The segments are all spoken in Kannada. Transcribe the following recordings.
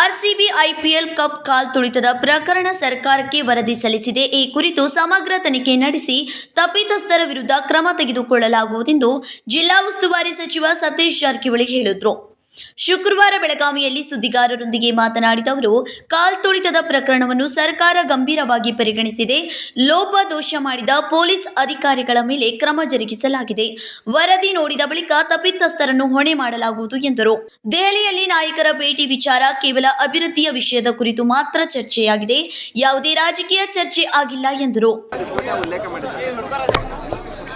ಆರ್ಸಿಬಿ ಐಪಿಎಲ್ ಕಪ್ ಕಾಲ್ ತುಳಿತದ ಪ್ರಕರಣ ಸರ್ಕಾರಕ್ಕೆ ವರದಿ ಸಲ್ಲಿಸಿದೆ. ಈ ಕುರಿತು ಸಮಗ್ರ ತನಿಖೆ ನಡೆಸಿ ತಪ್ಪಿತಸ್ಥರ ವಿರುದ್ಧ ಕ್ರಮ ತೆಗೆದುಕೊಳ್ಳಲಾಗುವುದೆಂದು ಜಿಲ್ಲಾ ಉಸ್ತುವಾರಿ ಸಚಿವ ಸತೀಶ್ ಜಾರಕಿಹೊಳಿ ಹೇಳಿದರು. ಶುಕ್ರವಾರ ಬೆಳಗಾವಿಯಲ್ಲಿ ಸುದ್ದಿಗಾರರೊಂದಿಗೆ ಮಾತನಾಡಿದ ಅವರು, ಕಾಲ್ ತುಳಿತದ ಪ್ರಕರಣವನ್ನು ಸರ್ಕಾರ ಗಂಭೀರವಾಗಿ ಪರಿಗಣಿಸಿದೆ. ಲೋಪದೋಷ ಮಾಡಿದ ಪೊಲೀಸ್ ಅಧಿಕಾರಿಗಳ ಮೇಲೆ ಕ್ರಮ ಜರುಗಿಸಲಾಗಿದೆ. ವರದಿ ನೋಡಿದ ಬಳಿಕ ತಪ್ಪಿತಸ್ಥರನ್ನು ಹೊಣೆ ಮಾಡಲಾಗುವುದು ಎಂದರು. ದೆಹಲಿಯಲ್ಲಿ ನಾಯಕರ ಭೇಟಿ ವಿಚಾರ ಕೇವಲ ಅಭಿವೃದ್ಧಿಯ ವಿಷಯದ ಕುರಿತು ಮಾತ್ರ ಚರ್ಚೆಯಾಗಿದೆ. ಯಾವುದೇ ರಾಜಕೀಯ ಚರ್ಚೆ ಆಗಿಲ್ಲ ಎಂದರು.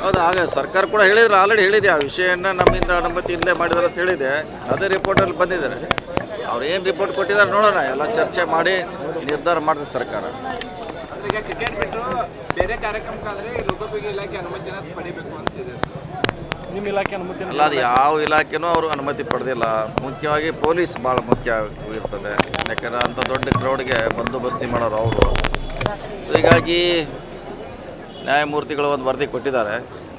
ಹೌದು ಆಗ ಸರ್ಕಾರ ಕೂಡ ಹೇಳಿದ್ರು ಆಲ್ರೆಡಿ ಹೇಳಿದೆ ಆ ವಿಷಯನ ನಮ್ಮಿಂದ ಅನುಮತಿ ಇಲ್ಲೇ ಮಾಡಿದಾರೆ ಅಂತ ಹೇಳಿದೆ. ಅದೇ ರಿಪೋರ್ಟಲ್ಲಿ ಬಂದಿದ್ದಾರೆ. ಅವ್ರು ಏನು ರಿಪೋರ್ಟ್ ಕೊಟ್ಟಿದ್ದಾರೆ ನೋಡೋಣ ಎಲ್ಲ ಚರ್ಚೆ ಮಾಡಿ ನಿರ್ಧಾರ ಮಾಡಿದೆ ಸರ್ಕಾರ. ಅಲ್ಲ ಅದು ಯಾವ ಇಲಾಖೆನೂ ಅವರು ಅನುಮತಿ ಪಡೆದಿಲ್ಲ. ಮುಖ್ಯವಾಗಿ ಪೊಲೀಸ್ ಭಾಳ ಮುಖ್ಯ ಇರ್ತದೆ. ಯಾಕಂದ್ರೆ ಅಂಥ ದೊಡ್ಡ ಕ್ರೌಡ್ಗೆ ಬಂದೋಬಸ್ತಿ ಮಾಡೋರು ಅವರು. ಸೊ ಹೀಗಾಗಿ ನ್ಯಾಯಮೂರ್ತಿಗಳು ಒಂದು ವರದಿ ಕೊಟ್ಟಿದ್ದಾರೆ.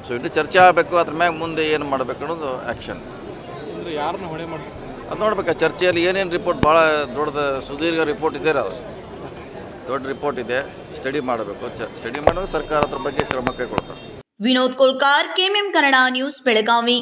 ಸೊ ಇನ್ನು ಚರ್ಚೆ ಆಗಬೇಕು ಅದ್ರ ಮ್ಯಾಗ ಮುಂದೆ ಏನು ಮಾಡಬೇಕು ಅನ್ನೋದು ಆ್ಯಕ್ಷನ್ ಅಂದ್ರೆ ಯಾರನ್ನ ಹೊಣೆ ಮಾಡ್ತಾರೆ ಅದು ನೋಡ್ಬೇಕು ಆ ಚರ್ಚೆಯಲ್ಲಿ ಏನೇನು ರಿಪೋರ್ಟ್ ಭಾಳ ದೊಡ್ಡದ ಸುದೀರ್ಘ ರಿಪೋರ್ಟ್ ಇದೆ ಅದು. ದೊಡ್ಡ ರಿಪೋರ್ಟ್ ಇದೆ. ಸ್ಟಡಿ ಮಾಡಬೇಕು ಚ ಸ್ಟಡಿ ಮಾಡೋದು ಸರ್ಕಾರ ಅದ್ರ ಬಗ್ಗೆ ಕ್ರಮ ಕೈಗೊಳ್ತಾರೆ ವಿನೋದ್ ಕೋಲ್ಕಾರ್ ಕೆಎಂಎಂ ಕನ್ನಡ ನ್ಯೂಸ್ ಬೆಳಗಾವಿ.